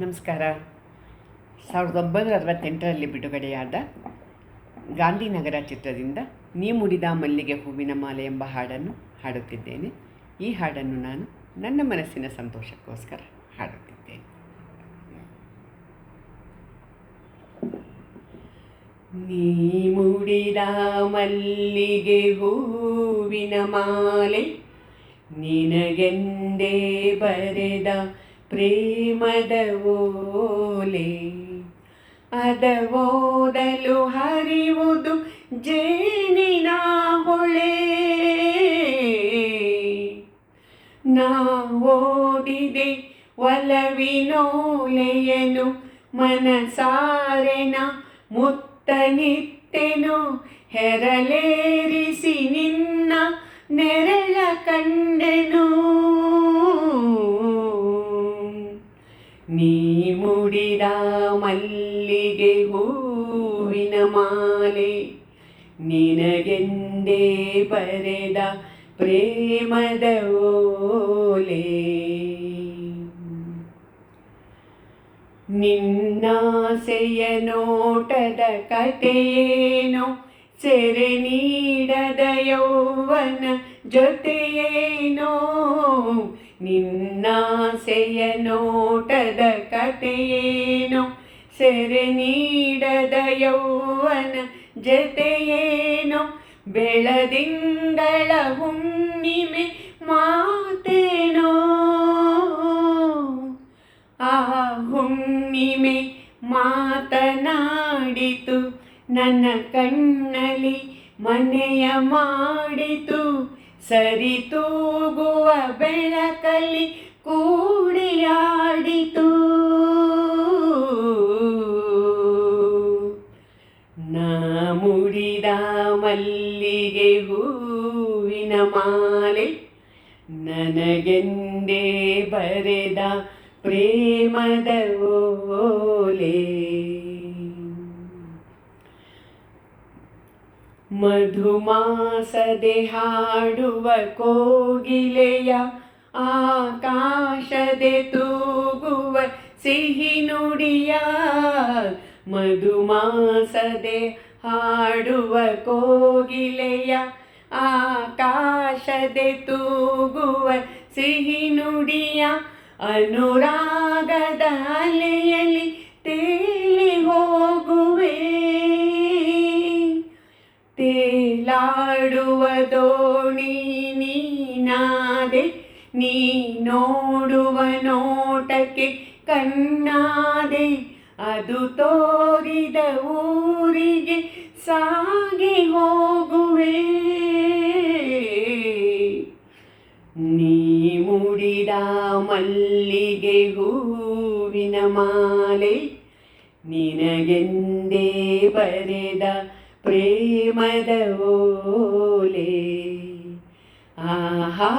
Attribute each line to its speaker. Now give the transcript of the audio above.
Speaker 1: ನಮಸ್ಕಾರ. ಸಾವಿರದ ಒಂಬೈನೂರ ಅರವತ್ತೆಂಟರಲ್ಲಿ ಬಿಡುಗಡೆಯಾದ ಗಾಂಧಿನಗರ ಚಿತ್ರದಿಂದ ನೀ ಮುಡಿದ ಮಲ್ಲಿಗೆ ಹೂವಿನ ಮಾಲೆ ಎಂಬ ಹಾಡನ್ನು ಹಾಡುತ್ತಿದ್ದೇನೆ. ಈ ಹಾಡನ್ನು ನಾನು ನನ್ನ ಮನಸ್ಸಿನ ಸಂತೋಷಕ್ಕೋಸ್ಕರ ಹಾಡುತ್ತಿದ್ದೇನೆ. ನೀ ಮುಡಿದ ಮಲ್ಲಿಗೆ ಹೂವಿನ ಮಾಲೆ ನಿನಗೆಂದೇ ಬರೆದ ಪ್ರೇಮದ ಓಲೆ ಅದ ಓದಲು ಹರಿವುದು ಜೇನಿನ ಹೊಳೆ. ನಾ ಓದಿದೆ ಒಲವಿನೋಲೆಯನು ಮನಸಾರೆನ ಮುತ್ತನಿತ್ತೆನು ಹೆರಲೇರಿಸಿ ನಿನ್ನ ನೆರಳ ಕಂಡೆನು ಮಲ್ಲಿಗೆ ಹೂವಿನ ಮಾಲೆ ನಿನಗೆಂದೇ ಬರೆದ ಪ್ರೇಮದ ಓಲೆ ನಿನ್ನಾಸೆಯ ನೋಟದ ಕಥೆಯೇನು ಸೆರೆ ನೀಡದ ಯೌವನ ಜೊತೆಯೇನೋ ನಿನ್ನಾಸೆಯ ನೋಟದ ಕಥೆಯೇನು ಸೆರೆ ನೀಡದ ಯೌವನ ಜತೆಯೇನೋ ಬೆಳದಿಂಗಳ ಹುಣ್ಣಿಮೆ ಮಾತೇನೋ. ಆ ಹುಣ್ಣಿಮೆ ಮಾತನಾಡಿತು, ನನ್ನ ಕಣ್ಣಲ್ಲಿ ಮನೆಯ ಮಾಡಿತು ಸರಿತೂಗುವ ಬೆಳಕಲ್ಲಿ ಕೂಡಿಯಾಡಿತು ಮುಡಿದ ಮಲ್ಲಿಗೆ ಹೂವಿನ ಮಾಲೆ ನನಗೆಂದೇ ಬರೆದ ಪ್ರೇಮದ ಓಲೆ. ಮಧುಮಾಸದೆ ಹಾಡುವ ಕೋಗಿಲೆಯ ಆಕಾಶದೆ ತೂಗುವ ಸಿಹಿ ನುಡಿಯ ಮಧುಮಾಸದೆ ಹಾಡುವ ಕೋಗಿಲೆಯ ಆಕಾಶದೆ ತೂಗುವ ಸಿಹಿ ನುಡಿಯ ಅನುರಾಗದ ಅಲೆಯಲ್ಲಿ ತೇಲಿ ಹೋಗುವೆ. ತೇಲಾಡುವ ದೋಣಿ ನೀನಾದೆ, ನೀ ನೋಡುವ ನೋಟಕ್ಕೆ ಕಣ್ಣಾದೆ. ಅದು ತೋರಿದ ಊರಿಗೆ ಸಾಗಿ ಹೋಗುವೆ. ನೀ ಮುಡಿದ ಮಲ್ಲಿಗೆ ಹೂವಿನ ಮಾಲೆ, ನಿನಗೆಂದೇ ಬರೆದ ಪ್ರೇಮದ ಓಲೆ. ಆಹಾ